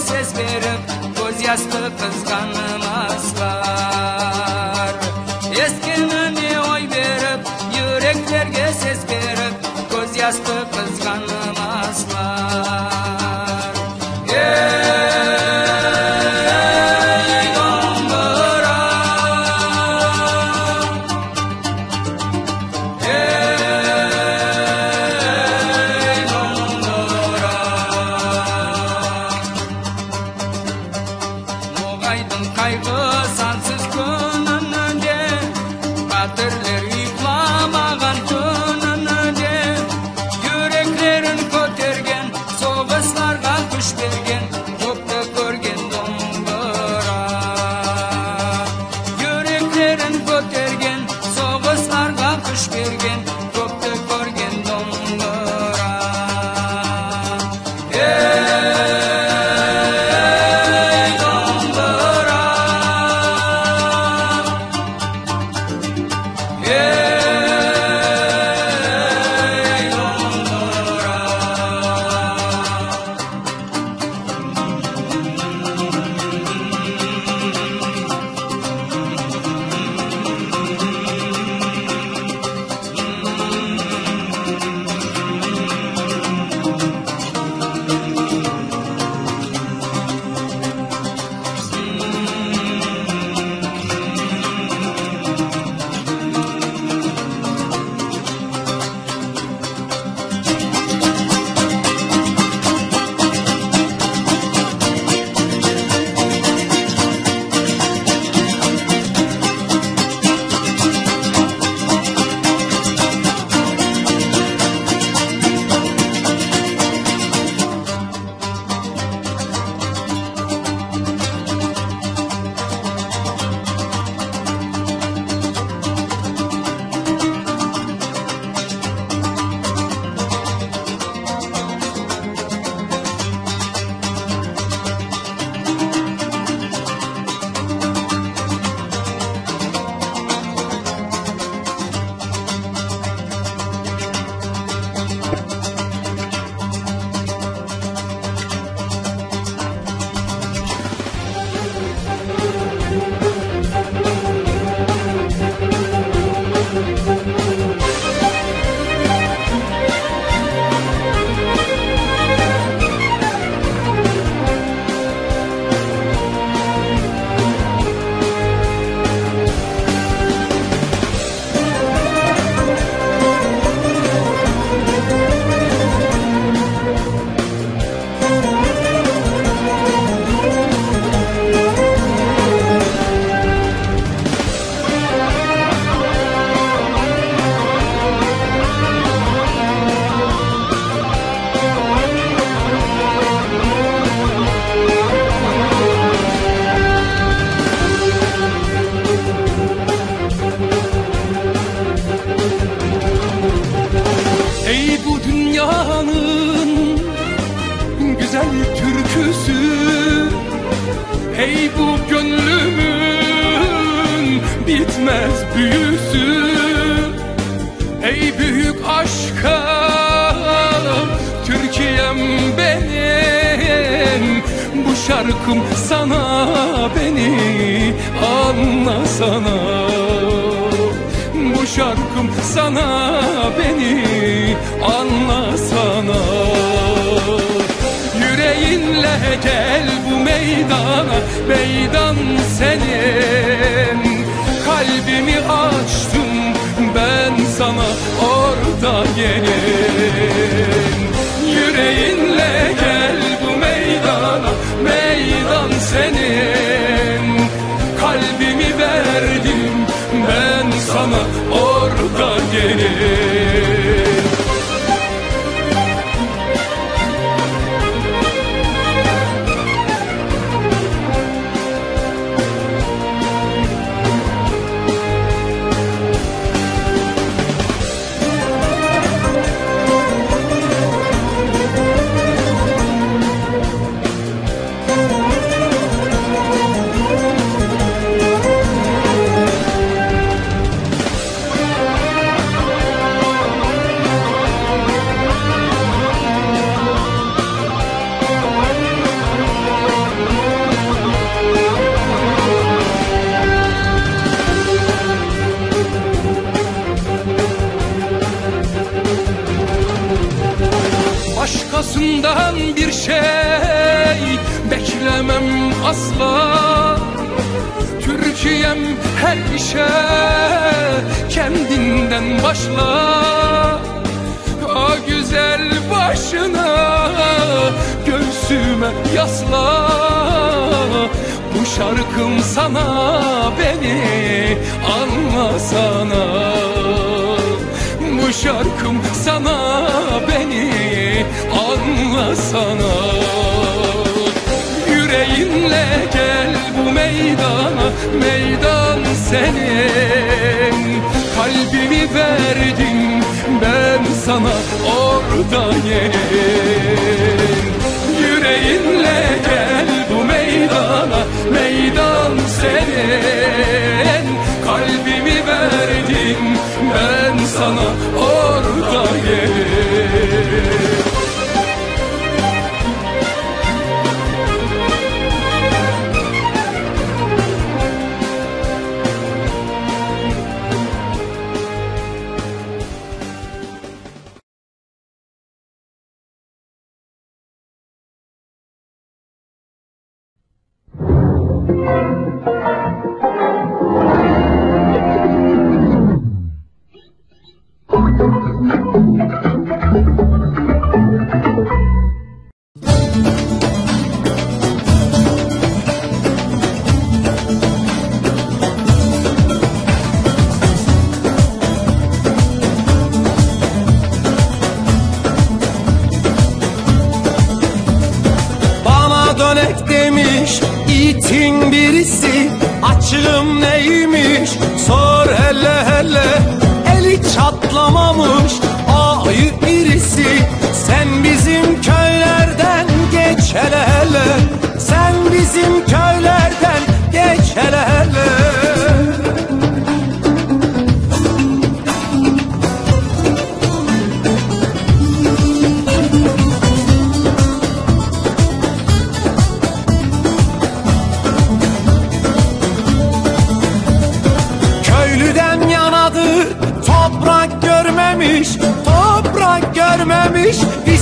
ses verip Göz yastı kıskanmazlar Eskimini oy verip Yüreklerge ses verip Göz yastı kıskanmazlar gönlümün bitmez büyüsü. Ey büyük aşka Türkiye'm benim. Bu şarkım sana beni anlasana Bu şarkım sana beni anlasana Yüreğinle gel bu meydana Meydan senin. Kalbimi açtım ben sana orada gelin. Senden asla. Türkiye'm her işe kendinden başla. O güzel başına göğsüme yasla. Bu şarkım sana beni anlasana Meydan senin. Kalbimi verdim ben sana orada yerin dönek demiş itin birisi Açığım neymiş? Sor hele hele Eli çatlamamış ayı birisi Sen bizim köylerden geç hele hele. Sen bizim köylerden geç hele hele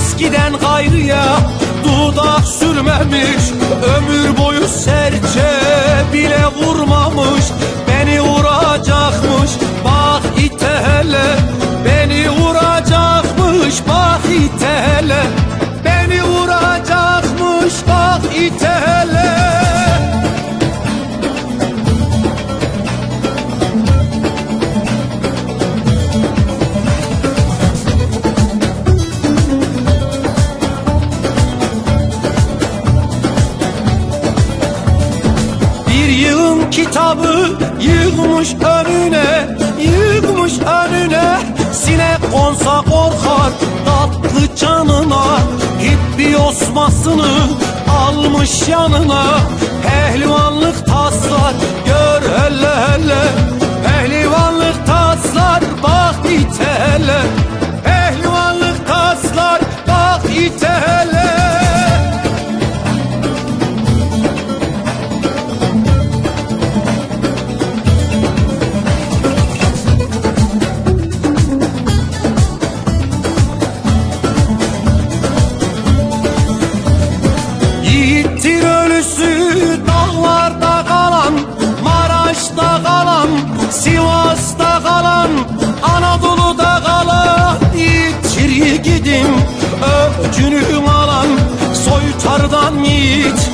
viskiden gayrıya Dudak sürmemiş ömür boyu serçe bile vurmamış. Beni vuracakmış bak ite hele Beni vuracakmış bak ite hele konsa korkar tatlı canına Hippi osmasını almış yanına Pehlivanlık Sivas'ta kalan Anadolu'da kalan Yiğittir yiğidim öcünü alan Soytardan yiğit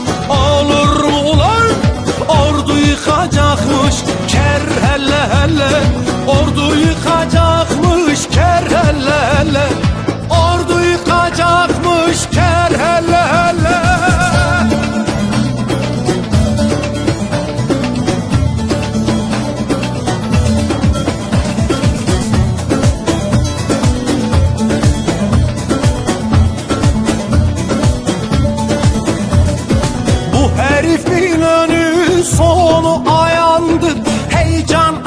Şerifin önü sonu ayandı. Heyecan